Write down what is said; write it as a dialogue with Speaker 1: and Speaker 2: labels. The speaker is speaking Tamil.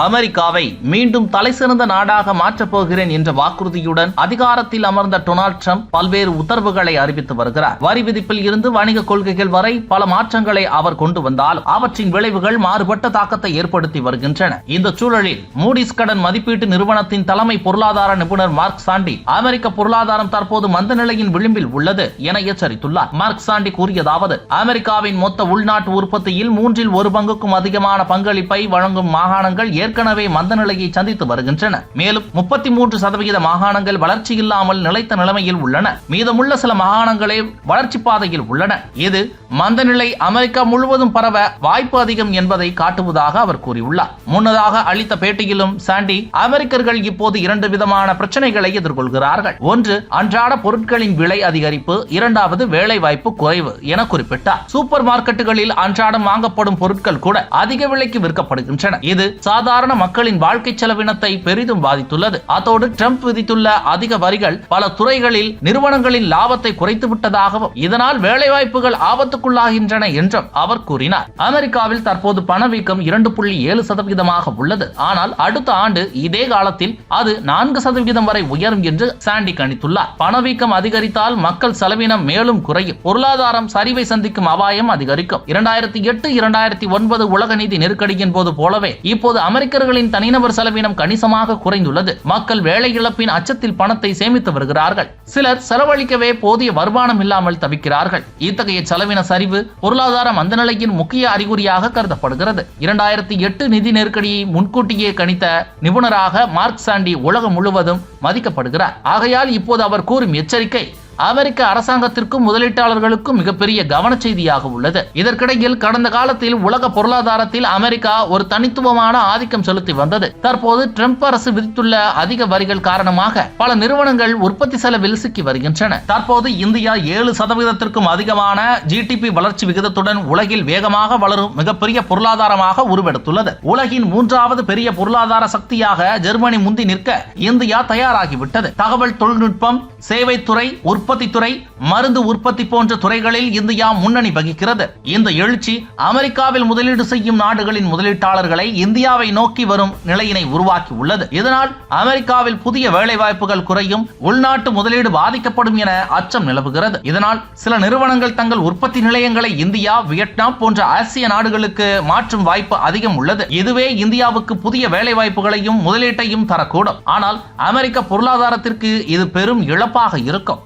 Speaker 1: அமெரிக்காவை மீண்டும் தலைசிறந்த நாடாக மாற்றப் போகிறேன் என்ற வாக்குறுதியுடன் அதிகாரத்தில் அமர்ந்த டொனால்ட் ட்ரம்ப் பல்வேறு உத்தரவுகளை அறிவித்து வருகிறார். வரி விதிப்பில் இருந்து வணிக கொள்கைகள் வரை பல மாற்றங்களை அவர் கொண்டு வந்தாலும் அவற்றின் விளைவுகள் மாறுபட்ட தாக்கத்தை ஏற்படுத்தி வருகின்றன. இந்த சூழலில் மூடிஸ் கடன் மதிப்பீட்டு நிறுவனத்தின் தலைமை பொருளாதார நிபுணர் மார்க் சாண்டி அமெரிக்க பொருளாதாரம் தற்போது மந்த நிலையின் விளிம்பில் உள்ளது என எச்சரித்துள்ளார். மார்க் சாண்டி கூறியதாவது அமெரிக்காவின் மொத்த உள்நாட்டு உற்பத்தியில் மூன்றில் ஒரு பங்குக்கும் அதிகமான பங்களிப்பை வழங்கும் மாகாணங்கள் ஏற்கனவே மந்த நிலையை சந்தித்து வருகின்றன. மேலும் முப்பத்தி மூன்று சதவிகித மாகாணங்கள் வளர்ச்சி இல்லாமல் நிலைத்த நிலைமையில் உள்ளன. மீதமுள்ள சில மாகாணங்களே வளர்ச்சி பாதையில் உள்ளன. இது மந்த நிலை அமெரிக்கா முழுவதும் பரவ வாய்ப்பு அதிகம் என்பதை காட்டுவதாக அவர் கூறியுள்ளார். முன்னதாக அளித்த பேட்டியிலும் சாண்டி அமெரிக்கர்கள் இப்போது இரண்டு விதமான பிரச்சனைகளை எதிர்கொள்கிறார்கள். ஒன்று அன்றாட பொருட்களின் விலை அதிகரிப்பு. இரண்டாவது வேலை வாய்ப்பு குறைவு என குறிப்பிட்டார். சூப்பர் மார்க்கெட்டுகளில் அன்றாடம் வாங்கப்படும் பொருட்கள் கூட அதிக விலைக்கு விற்கப்படுகின்றன. இது சாதாரண மக்களின் வாழ்க்கை செலவினத்தை பெரிதும் பாதித்துள்ளது. அதோடு ட்ரம்ப் விதித்துள்ள அதிக வரிகள் பல துறைகளில் நிறுவனங்களின் லாபத்தை குறைத்து விட்டதாகவும் இதனால் வேலைவாய்ப்புகள் ஆபத்து ஆபத்துக்குள்ளாகின்றன என்றும் அவர் கூறினார். அமெரிக்காவில் தற்போது பணவீக்கம் இரண்டு புள்ளி ஏழு சதவீதமாக உள்ளது. ஆனால் அடுத்த ஆண்டு இதே காலத்தில் அது நான்கு சதவீதம் வரை உயரும் என்று சாண்டி கணித்துள்ளார். பணவீக்கம் அதிகரித்தால் மக்கள் செலவினம் மேலும் குறையும். பொருளாதாரம் சரிவை சந்திக்கும் அபாயம் அதிகரிக்கும். இரண்டாயிரத்தி எட்டு இரண்டாயிரத்தி ஒன்பது உலக நிதி நெருக்கடியின் போது போலவே இப்போது அமெரிக்கர்களின் தனிநபர் செலவினம் கணிசமாக குறைந்துள்ளது. மக்கள் வேலை இழப்பின் அச்சத்தில் பணத்தை சேமித்து வருகிறார்கள். சிலர் செலவழிக்கவே போதிய வருமானம் இல்லாமல் தவிக்கிறார்கள். இத்தகைய செலவின சரிவு பொருளாதார மந்தநிலையின் முக்கிய அறிகுறியாக கருதப்படுகிறது. இரண்டாயிரத்தி எட்டு நிதி நெருக்கடியை முன்கூட்டியே கணித்த நிபுணராக மார்க் சாண்டி உலகம் முழுவதும் மதிக்கப்படுகிறார். ஆகையால் இப்போது அவர் கூறும் எச்சரிக்கை அமெரிக்க அரசாங்கத்திற்கும் முதலீட்டாளர்களுக்கும் மிகப்பெரிய கவன செய்தியாக உள்ளது. இதற்கிடையில் கடந்த காலத்தில் உலக பொருளாதாரத்தில் அமெரிக்கா ஒரு தனித்துவமான ஆதிக்கம் செலுத்தி வந்தது. தற்போது ட்ரம்ப் அரசு விதித்துள்ள அதிக வரிகள் காரணமாக பல நிறுவனங்கள் உற்பத்தி செலவில் சிக்கி வருகின்றன. தற்போது இந்தியா ஏழு சதவீதத்திற்கும் அதிகமான ஜிடிபி வளர்ச்சி விகிதத்துடன் உலகில் வேகமாக வளரும் மிகப்பெரிய பொருளாதாரமாக உருவெடுத்துள்ளது. உலகின் மூன்றாவது பெரிய பொருளாதார சக்தியாக ஜெர்மனி முந்தி நிற்க இந்தியா தயாராகிவிட்டது. தகவல் தொழில்நுட்பம் சேவைத்துறை உற்பத்தித்துறை மருந்து உற்பத்தி போன்ற துறைகளில் இந்தியா முன்னணி வகிக்கிறது. இந்த எழுச்சி அமெரிக்காவில் முதலீடு செய்யும் நாடுகளின் முதலீட்டாளர்களை இந்தியாவை நோக்கி வரும் நிலையினை உருவாக்கி உள்ளது. இதனால் அமெரிக்காவில் புதிய வேலைவாய்ப்புகள் குறையும் உள்நாட்டு முதலீடு பாதிக்கப்படும் என அச்சம் நிலவுகிறது. இதனால் சில நிறுவனங்கள் தங்கள் உற்பத்தி நிலையங்களை இந்தியா வியட்நாம் போன்ற ஆசிய நாடுகளுக்கு மாற்றும் வாய்ப்பு அதிகம் உள்ளது. இதுவே இந்தியாவுக்கு புதிய வேலைவாய்ப்புகளையும் முதலீட்டையும் தரக்கூடும். ஆனால் அமெரிக்க பொருளாதாரத்திற்கு இது பெரும் இழப்பாக இருக்கும்.